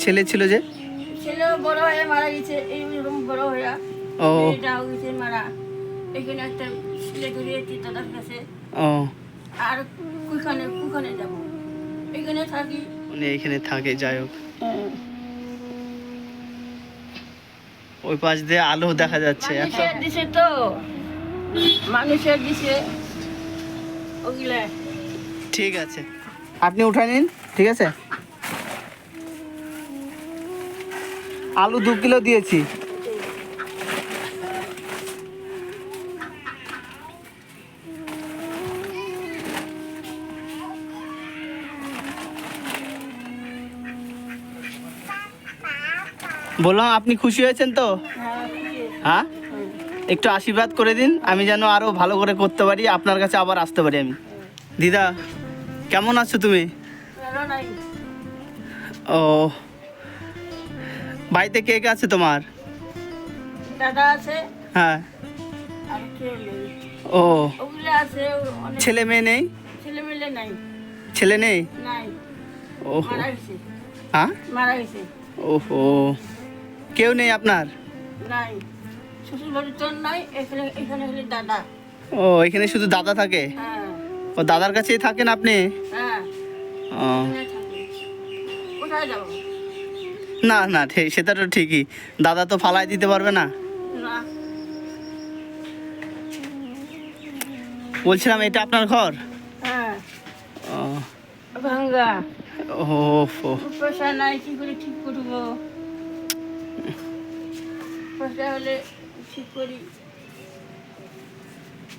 ছেলে ছিল যে? ছেলে বড় হয়ে মারা গেছে এইরকম বড় হয়ে। ও। এটাও গেছে মারা। এখানে একটা ছেলে দাদার কাছে। ও। আর কুখানে কুখানে যাব। এখানে থাকি। উনি এইখানে থাকে যাই হোক। ওই পাশ দিয়ে আলো দেখা যাচ্ছে মানুষের দিছে তো। মানুষের দিছে ওগুলা। ঠিক আছে। আপনি উঠাই নিন ঠিক আছে? আলু দু কিলো দিয়েছি। বললাম আপনি খুশি হয়েছেন তো? হ্যাঁ। একটু আশীর্বাদ করে দিন আমি যেন আরও ভালো করে করতে পারি আপনার কাছে আবার আসতে পারি আমি। দিদা কেমন আছো তুমি? ও বাড়িতে কে কে আছে তোমার? দাদা আছে। হ্যাঁ। আর কেউ নেই। ও। ওগুলো আছে অনেক ছেলে মেয়ে নেই? ছেলে মেলে নাই। ছেলে নেই? নাই। ওহো। মারা গেছে। হ্যাঁ? মারা গেছে। ওহো। কেউ নেই আপনার? নাই। শ্বশুর বাড়ি তোর নাই এখানে এখানে হলে দাদা। ও এখানে শুধু দাদা থাকে? হ্যাঁ। ও দাদার কাছেই থাকেন আপনি? হ্যাঁ। ও। কোথায় যাব? না না ঠিক সেটা তো ঠিকই। দাদা তো ফালাই দিতে পারবে না। বলছিলাম এটা আপনার ঘর? হ্যাঁ।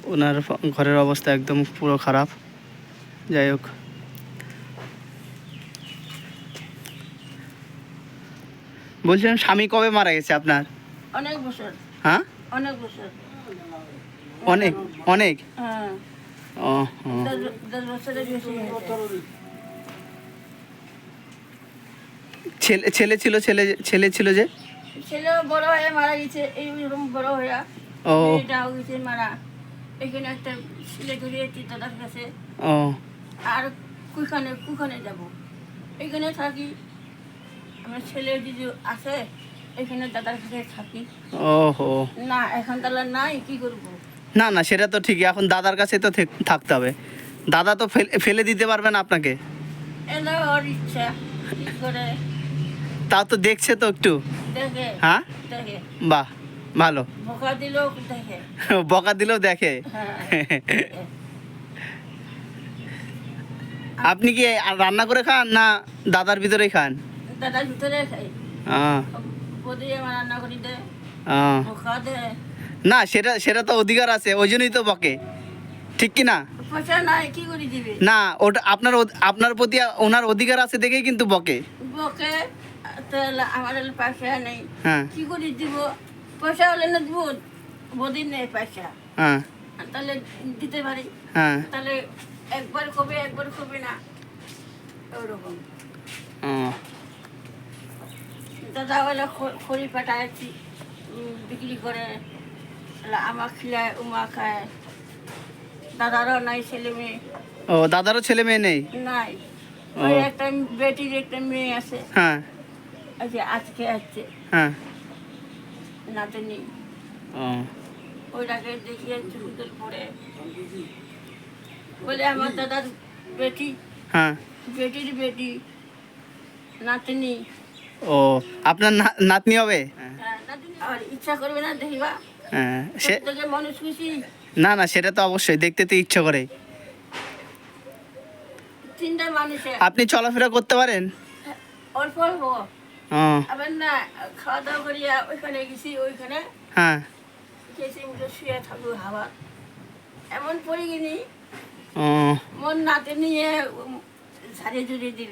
ওনার ঘরের অবস্থা একদম পুরো খারাপ। যাই হোক। বলছিলাম স্বামী কবে মারা গেছে আপনার? অনেক বছর। হ্যাঁ? অনেক বছর। অনেক? অনেক? হ্যাঁ। ও। ছেলে ছেলে ছিল ছেলে ছেলে ছিল যে? ছেলে বড় হয়ে মারা গেছে এইরকম বড় হয়ে। ও। এটাও গেছে মারা। এখানে একটা ছেলে ধরিয়েছি দাদার কাছে। ও। আর কুখানে কুখানে যাব। এখানে থাকি আমার ছেলে যদি আসে এখানে দাদার কাছে থাকি। ওহো। না এখন তাহলে নাই কি করব? না না সেটা তো ঠিকই এখন দাদার কাছে তো থাকতে হবে। দাদা তো ফেলে- দিতে পারবে না আপনাকে? এটা ওর ইচ্ছা কি করে? তাও তো দেখছে তো একটু। হ্যাঁ? বাহ ভালো। ভোকা দিলেও দেখে। বকা দিলেও দেখে। হ্যাঁ। আপনি কি রান্না করে খান না দাদার ভিতরেই খান? ভিতরে খাই আমার রান্না করি না সেটা সেটা তো অধিকার আছে ওই জন্যই তো বকে। ঠিক কি না? পয়সা নাই কি করে দিবে? না ওটা আপনার আপনার প্রতি ওনার অধিকার আছে দেখেই কিন্তু বকে। বকে আমার পয়সা নেই। কি করে দিব? পয়সা হলে না দিব বদি নেই পয়সা হ্যাঁ তাহলে দিতে পারি হ্যাঁ তাহলে একবার কবে একবার কবে না। ওরকম দাদা বলে খ- খড়ি পাঠাচ্ছি বিক্রি করে তাহলে আমা খিলায় উমা খায়। দাদারও নাই ছেলে মেয়ে। ও দাদারও ছেলে মেয়ে নেই? নাই। ওই একটা বেটির একটা মেয়ে আছে। হ্যাঁ। আজকে আজকে আসছে হ্যাঁ। নাতনি ও। ওইটাকে দেখিয়ে চুল পরে বলে আমার দাদার বেটি। হ্যাঁ। বেটির বেটি। নাতনি ও আপনার নাতনি হবে? হ্যাঁ, নাতনি আর ইচ্ছা করবে না দেখিবা। হ্যাঁ সে না না সেটা তো অবশ্যই দেখতে তো ইচ্ছা করে। আপনি চলাফেরা করতে পারেন? অল্প অল্প। আবার না খাওয়া দাওয়া করিয়া ওইখানে গেছি ওইখানে হ্যাঁ। গেছি শুয়ে থাকব হাওয়া। এমন পড়ে গিনি মন নাতে নিয়ে দিল।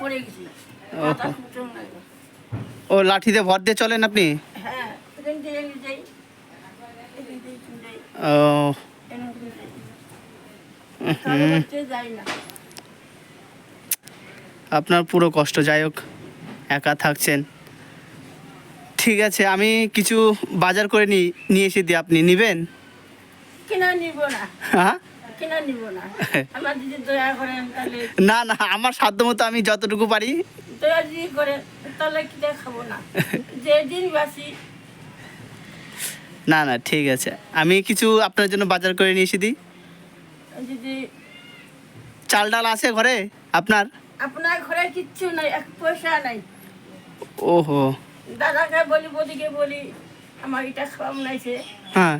পড়ে গেছি। ও লাঠিতে ভর দিয়ে চলেন আপনি? হ্যাঁ ও আপনার পুরো কষ্ট যাই হোক একা থাকছেন। ঠিক আছে আমি কিছু বাজার করে নিয়ে এসে দিই আপনি নেবেন? কিনা নিব না। হ্যাঁ? নিব না। আমার যদি দয়া করেন তাহলে না না আমার সাধ্য মতো আমি যতটুকু পারি। দয়া যদি করে তাহলে কিনা খাব না। যেদিন বাসি না না ঠিক আছে। আমি কিছু আপনার জন্য বাজার করে নিয়ে এসে দিই। যদি চাল ডাল আছে ঘরে? আপনার? আপনার ঘরে কিচ্ছু নাই এক পয়সা নাই। ওহো। দাদাকে বলি বদিকে বলি আমার এটা খাওয়া নাইছে হ্যাঁ।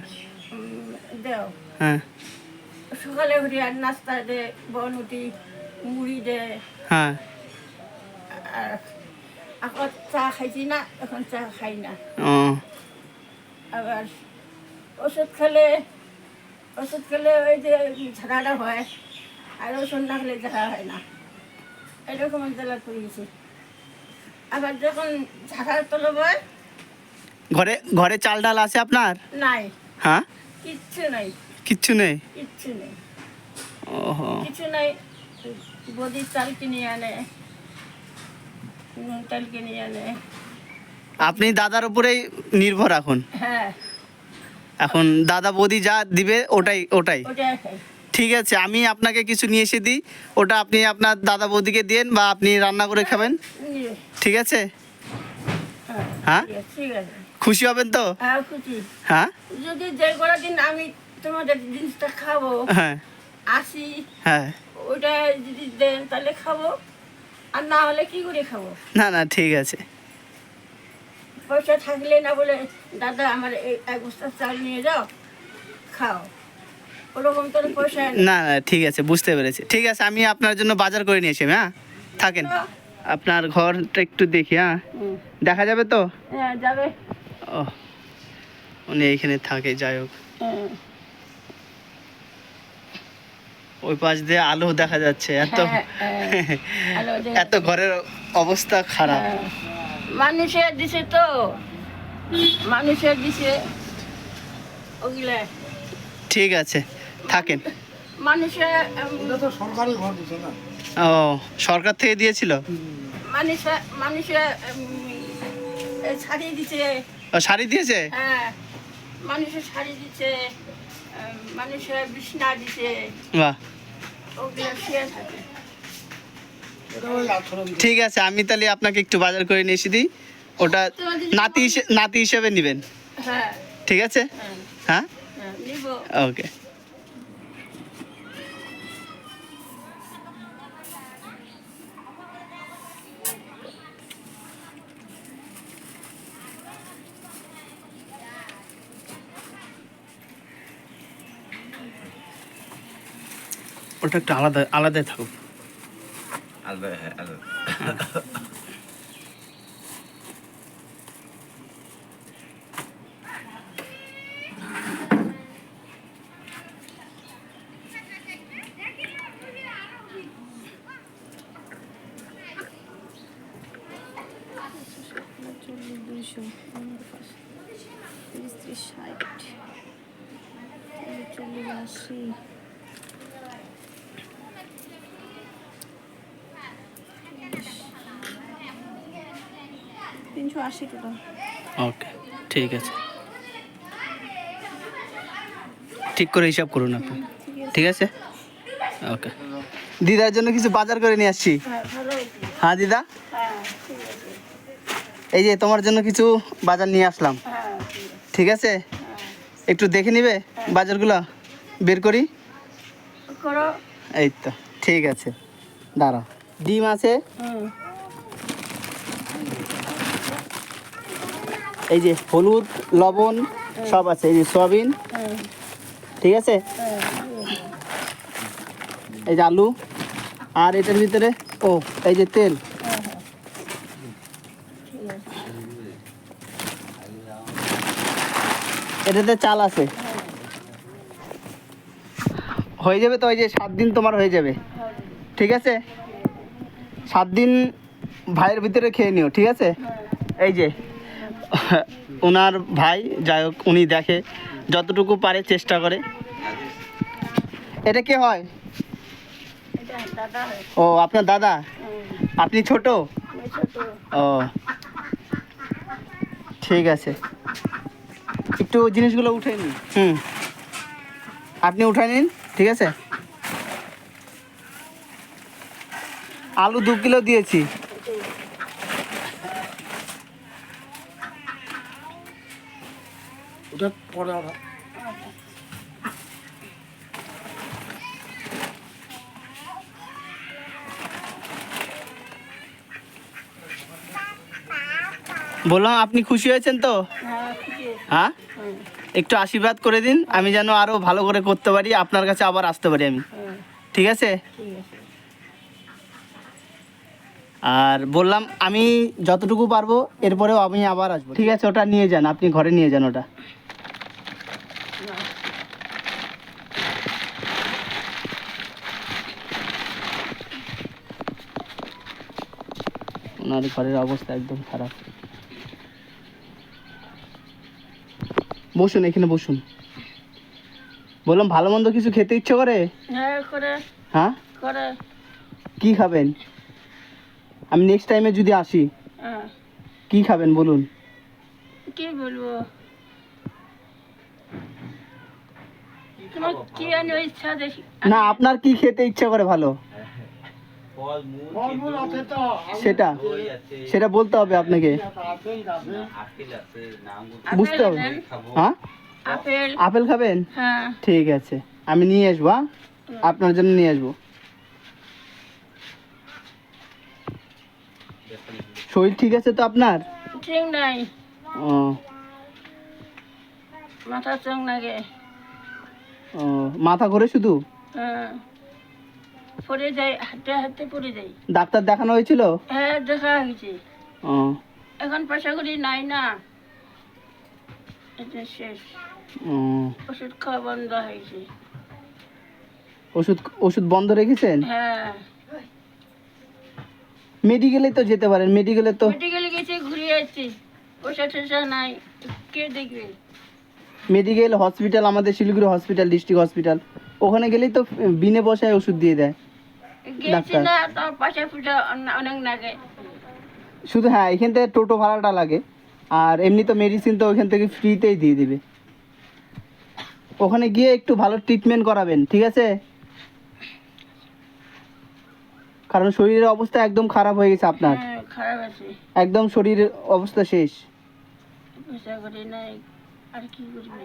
দেও। হ্যাঁ। সকালে উঠে আর নাস্তা দে বনুটি মুড়ি দে। হ্যাঁ। আর এখন চা খাইছি না এখন চা খাই না। আবার ওষুধ খেলে ওষুধ খেলে ওই যে ঝাড়াটা হয় আর ওষুধ না খেলে ঝাড়া হয় না। এরকম জ্বালা করিয়েছি আবার যখন ঝাড়ার তলব ঘরে ঘরে চাল ডাল আছে আপনার? নাই। হ্যাঁ? কিচ্ছু নাই। কিচ্ছু নেই? কিচ্ছু নেই। ওহো। কিছু নাই বদির চাল কিনে আনে নুন কিনে আনে। আপনি দাদার উপরেই নির্ভর এখন? হ্যাঁ। এখন দাদা বৌদি যা দিবে ওটাই ওটাই। ঠিক আছে আমি আপনাকে কিছু নিয়ে এসে দিই ওটা আপনি আপনার দাদা বৌদিকে দিন বা আপনি রান্না করে খাবেন। ঠিক আছে? হ্যাঁ হ্যাঁ? খুশি হবেন তো? হ্যাঁ হ্যাঁ? যদি যে দিন আমি তোমাদের জিনিসটা খাব। হ্যাঁ। আসি। হ্যাঁ। ওইটা যদি দেন তাহলে খাব। আর না হলে কি করে খাব? না না ঠিক আছে। পয়সা থাকলে না বলে দাদা আমার এই এক বস্তা চাল নিয়ে যাও খাও। ওরকম তোর পয়সা না না ঠিক আছে বুঝতে পেরেছি। ঠিক আছে আমি আপনার জন্য বাজার করে নিয়েছি হ্যাঁ? থাকেন। আপনার ঘরটা একটু দেখি হ্যাঁ? দেখা যাবে তো? হ্যাঁ যাবে। ও উনি এইখানে থাকে যাই হোক। হ্যাঁ। ওই পাশ দিয়ে আলো দেখা যাচ্ছে এত হ্যাঁ, হ্যাঁ। এত ঘরের অবস্থা খারাপ। হ্যাঁ। মানুষের দিছে তো মানুষের দিছে। ওগুলা। ঠিক আছে থাকেন। মানুষের সরকারি ঘর দিছে না? ও সরকার থেকে দিয়েছিল? মানুষের মানুষের উম, এই শাড়ি দিছে। শাড়ি দিয়েছে? হ্যাঁ মানুষের শাড়ি দিছে। মানুষের বিছনা দিছে বাহ। ওগুলো শুয়ে থাকে। ঠিক আছে আমি তাহলে আপনাকে একটু বাজার করে নিয়ে এসে দিই। ওটা নাতি নাতি হিসেবে নেবেন। হ্যাঁ। ঠিক আছে? হ্যাঁ। হ্যাঁ? হ্যাঁ ওকে। ওটা একটা আলাদা আলাদাই থাকুক। আলাদা হ্যাঁ আলাদা। ত্রিশ ষাট চল্লিশ আশি তিনশো আশি টোটাল ওকে ঠিক আছে। ঠিক করে হিসাব করুন আপনি। ঠিক আছে। ওকে। দিদার জন্য কিছু বাজার করে নিয়ে আসছি। হ্যাঁ হ্যাঁ দিদা? হ্যাঁ ঠিক আছে। এই যে তোমার জন্য কিছু বাজার নিয়ে আসলাম। হ্যাঁ ঠিক আছে। একটু দেখে নিবে বাজারগুলো? বের করি? এই তো ঠিক আছে। দাঁড়াও। ডিম আছে? এই যে হলুদ, লবণ, সব আছে, এই যে সয়াবিন। ঠিক আছে? এই যে আলু। আর এটার ভিতরে, ও, এই যে তেল। এটাতে চাল আছে। হয়ে যাবে তো ওই যে সাত দিন তোমার হয়ে যাবে। ঠিক আছে? সাত দিন ভাইয়ের ভিতরে খেয়ে নিও, ঠিক আছে? এই যে। ওনার ভাই, যাই হোক, উনি দেখে, যতটুকু পারে চেষ্টা করে। এটা কে হয়? ও, আপনার দাদা? আপনি ছোট? ও, ঠিক আছে। একটু জিনিসগুলো উঠে নিন। হুম। আপনি উঠে নিন, ঠিক আছে? আলু দু কিলো দিয়েছি। বললাম, আপনি খুশি হয়েছেন তো? হ্যাঁ? একটু আশীর্বাদ করে দিন, আমি যেন আরও ভালো করে করতে পারি, আপনার কাছে আবার আসতে পারি আমি। ঠিক আছে? আর বললাম, আমি যতটুকু পারব, এরপরেও আমি আবার আসব। ঠিক আছে, ওটা নিয়ে যান, আপনি ঘরে নিয়ে যান ওটা। ওনার ঘরের অবস্থা একদম খারাপ। বসুন এখানে বসুন। বললাম ভালো মন্দ কিছু খেতে ইচ্ছে করে? হ্যাঁ করে। হ্যাঁ? কি খাবেন? আমি নেক্সট টাইমে যদি আসি হ্যাঁ। কি খাবেন বলুন? কি বলব? না আপনার কি খেতে ইচ্ছা করে ভালো ফল মূল ফলমূল আছে তো সেটা। সেটা বলতে হবে আপনাকে। আছে। আছে আপেল বুঝতে হবে। হ্যাঁ? আপেল। আপেল খাবেন? হ্যাঁ। ঠিক আছে। আমি নিয়ে আসব হ্যাঁ? আপনার জন্য নিয়ে আসব। শরীর ঠিক আছে তো আপনার? ঠিক নাই। ও। মাথা চং লাগে ও মাথা ঘোরে শুধু? হ্যাঁ। পড়ে যাই হাঁটতে হাঁটতে পড়ে যাই ডাক্তার দেখানো হয়েছিল? হ্যাঁ দেখা হয়েছে। ও। এখন পয়সা করি নাই না। এটা শেষ। ও, ওষুধ খাওয়া বন্ধ হয়েছে। ওষুধ ওষুধ বন্ধ রেখেছেন? হ্যাঁ। মেডিকেলে তো যেতে পারেন মেডিকেলে তো মেডিকেলে গেছি ঘুরে আসছি। পয়সা টয়সা নাই। কে দেখবে? মেডিকেল হসপিটাল আমাদের শিলিগুড়ি হসপিটাল ডিস্ট্রিক্ট হসপিটাল। ওখানে গেলেই তো বিনে পয়সায় ওষুধ দিয়ে দেয়। শুধু হ্যাঁ এখান থেকে টোটো ভাড়াটা লাগে। আর এমনি তো মেডিসিন তো ওখান থেকে ফ্রিতেই দিয়ে দিবে। ওখানে গিয়ে একটু ভালো ট্রিটমেন্ট করাবেন ঠিক আছে? কারণ শরীরের অবস্থা একদম খারাপ হয়ে গেছে আপনার। হ্যাঁ একদম শরীরের অবস্থা শেষ। আর কি করবে?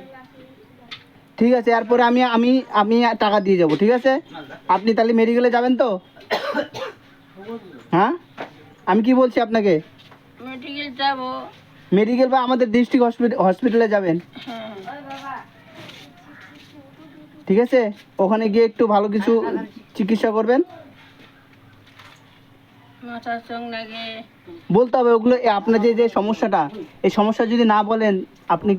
ঠিক আছে এরপরে আমি আমি আমি টাকা দিয়ে যাব ঠিক আছে? আপনি তাহলে মেডিকেলে যাবেন তো? হ্যাঁ? আমি কি বলছি আপনাকে? মেডিকেল যাব। মেডিকেল বা আমাদের ডিস্ট্রিক্ট হসপিটাল হসপিটালে যাবেন। ঠিক আছে? ওখানে গিয়ে একটু ভালো কিছু চিকিৎসা করবেন। বলতে হবে ওগুলো আপনার যে যে সমস্যাটা এই সমস্যা যদি না বলেন আপনি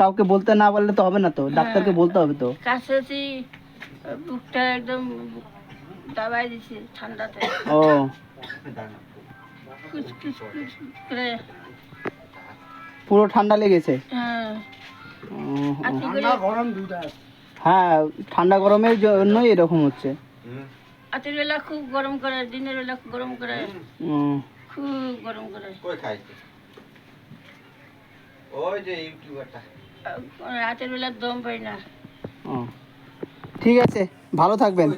কাউকে বলতে না বললে তো হবে না তো ডাক্তারকে বলতে হবে তো। কাছেছি বুকটা একদম দাবাই দিছে ঠান্ডাতে। ও। পুরো ঠান্ডা লেগেছে? হ্যাঁ। ঠান্ডা হ্যাঁ ঠান্ডা গরমের জন্যই এরকম হচ্ছে। রাতের বেলা খুব গরম করে দিনের বেলা খুব গরম করে। খুব গরম করে। কই খাইছে? ওই যে ইউটিউবারটা। রাতের বেলা দম পাই না। ও। ঠিক আছে ভালো থাকবেন।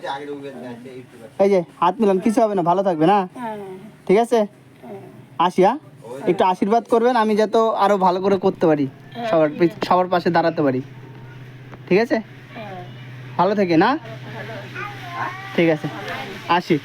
এই যে হাত মিলান কিছু হবে না ভালো থাকবে না হ্যাঁ। ঠিক আছে? হ্যাঁ আসি হ্যাঁ? একটু আশীর্বাদ করবেন আমি যাতে আরও ভালো করে করতে পারি। সবার সবার পাশে দাঁড়াতে পারি। ঠিক আছে? হ্যাঁ। ভালো থেকে না ঠিক আছে। আসি।